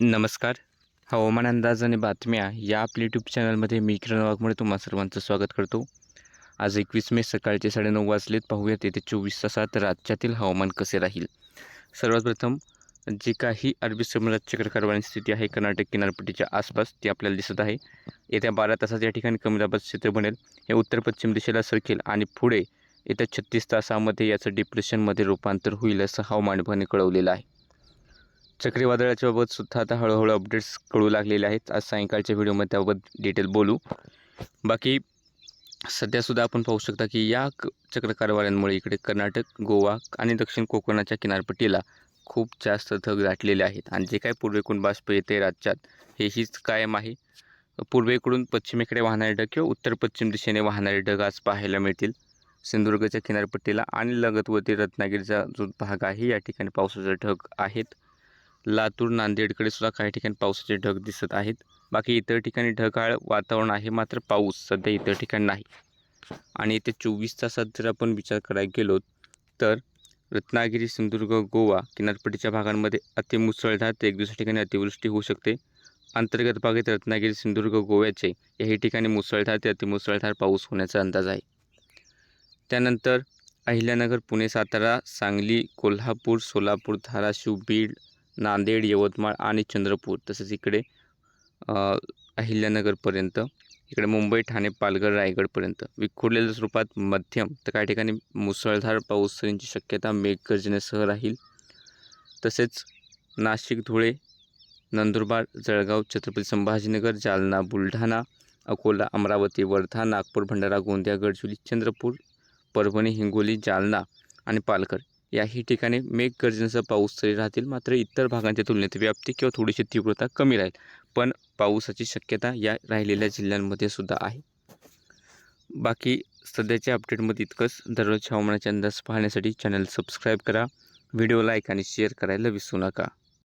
नमस्कार. हवामान अंदाज आणि बातम्या या आपल्या यूट्यूब चॅनलमध्ये मी किरण वाघमुळे तुम्हा सर्वांचं स्वागत करतो. आज एकवीस मे सकाळचे साडेनऊ वाजलेत. पाहूयात येते चोवीस तासात राज्यातील हवामान कसे राहील? सर्वात प्रथम जे काही अरबी समुद्रात चक्रकारवाणी स्थिती आहे कर्नाटक किनारपट्टीच्या आसपास ती आपल्याला दिसत आहे. येत्या बारा तासात या ठिकाणी कमी दाबाचं क्षेत्र बनेल. हे उत्तर पश्चिम दिशेला सरकेल आणि पुढे येत्या छत्तीस तासामध्ये याचं डिप्रेशनमध्ये रूपांतर होईल असं हवामान विभागाने कळवलेलं आहे. चक्रीवादळाच्या सुद्धा आता हळूहळू अपडेट्स कळू लागलेले आहेत. आज सायंकाळच्या व्हिडिओमध्ये त्याबाबत डिटेल बोलू. बाकी सध्यासुद्धा आपण पाहू शकता की या क चक्रकारवाऱ्यांमुळे इकडे कर्नाटक गोवा आणि दक्षिण कोकणाच्या किनारपट्टीला खूप जास्त थग दाटलेले आहेत. आणि जे काय पूर्वेकडून बाष्प येते राज्यात हे हीच कायम आहे. पूर्वेकडून पश्चिमेकडे वाहणारे ढग किंवा उत्तर पश्चिम दिशेने वाहणारे ढग आज पाहायला मिळतील. सिंधुदुर्गच्या किनारपट्टीला आणि लगतवती रत्नागिरीचा जो भाग आहे या ठिकाणी पावसाचे ढग आहेत. लातूर नांदेडकडे सुद्धा काही ठिकाणी पावसाचे ढग दिसत आहेत. बाकी इतर ठिकाणी ढगाळ वातावरण आहे मात्र पाऊस सध्या इतर ठिकाणी नाही. आणि येत्या चोवीस तासात जर आपण विचार करायला गेलो तर रत्नागिरी सिंधुदुर्ग गोवा किनारपट्टीच्या भागांमध्ये अतिमुसळधार ते एक दुसऱ्या ठिकाणी अतिवृष्टी होऊ शकते. अंतर्गत भागात रत्नागिरी सिंधुदुर्ग गोव्याचे याही ठिकाणी मुसळधार ते अतिमुसळधार पाऊस होण्याचा अंदाज आहे. त्यानंतर अहिल्यानगर पुणे सातारा सांगली कोल्हापूर सोलापूर धाराशिव बीड नांदेड यवतमाळ आणि चंद्रपूर तसेच इकडे अहिल्यानगरपर्यंत इकडे मुंबई ठाणे पालघर रायगडपर्यंत. विखुरलेल्या स्वरूपात मध्यम तर काही ठिकाणी मुसळधार पाऊस पावसाची शक्यता मेघगर्जनेसह राहील. तसेच नाशिक धुळे नंदुरबार जळगाव छत्रपती संभाजीनगर जालना बुलढाणा अकोला अमरावती वर्धा नागपूर भंडारा गोंदिया गडचिरोली चंद्रपूर परभणी हिंगोली जालना आणि पालघर. याही ठिकाणी मेघगर्जनेसह पाऊस तरी राहतील मात्र इतर भागांच्या तुलनेत व्याप्ती किंवा थोडीशी तीव्रता कमी राहील. पण पावसाची शक्यता या राहिलेल्या जिल्ह्यांमध्ये सुद्धा आहे. बाकी सध्याच्या अपडेटमध्ये इतकंच. दररोज हवामानाचे अंदाज पाहण्यासाठी चॅनल सबस्क्राईब करा. व्हिडिओ लाईक आणि शेअर करायला विसरू नका.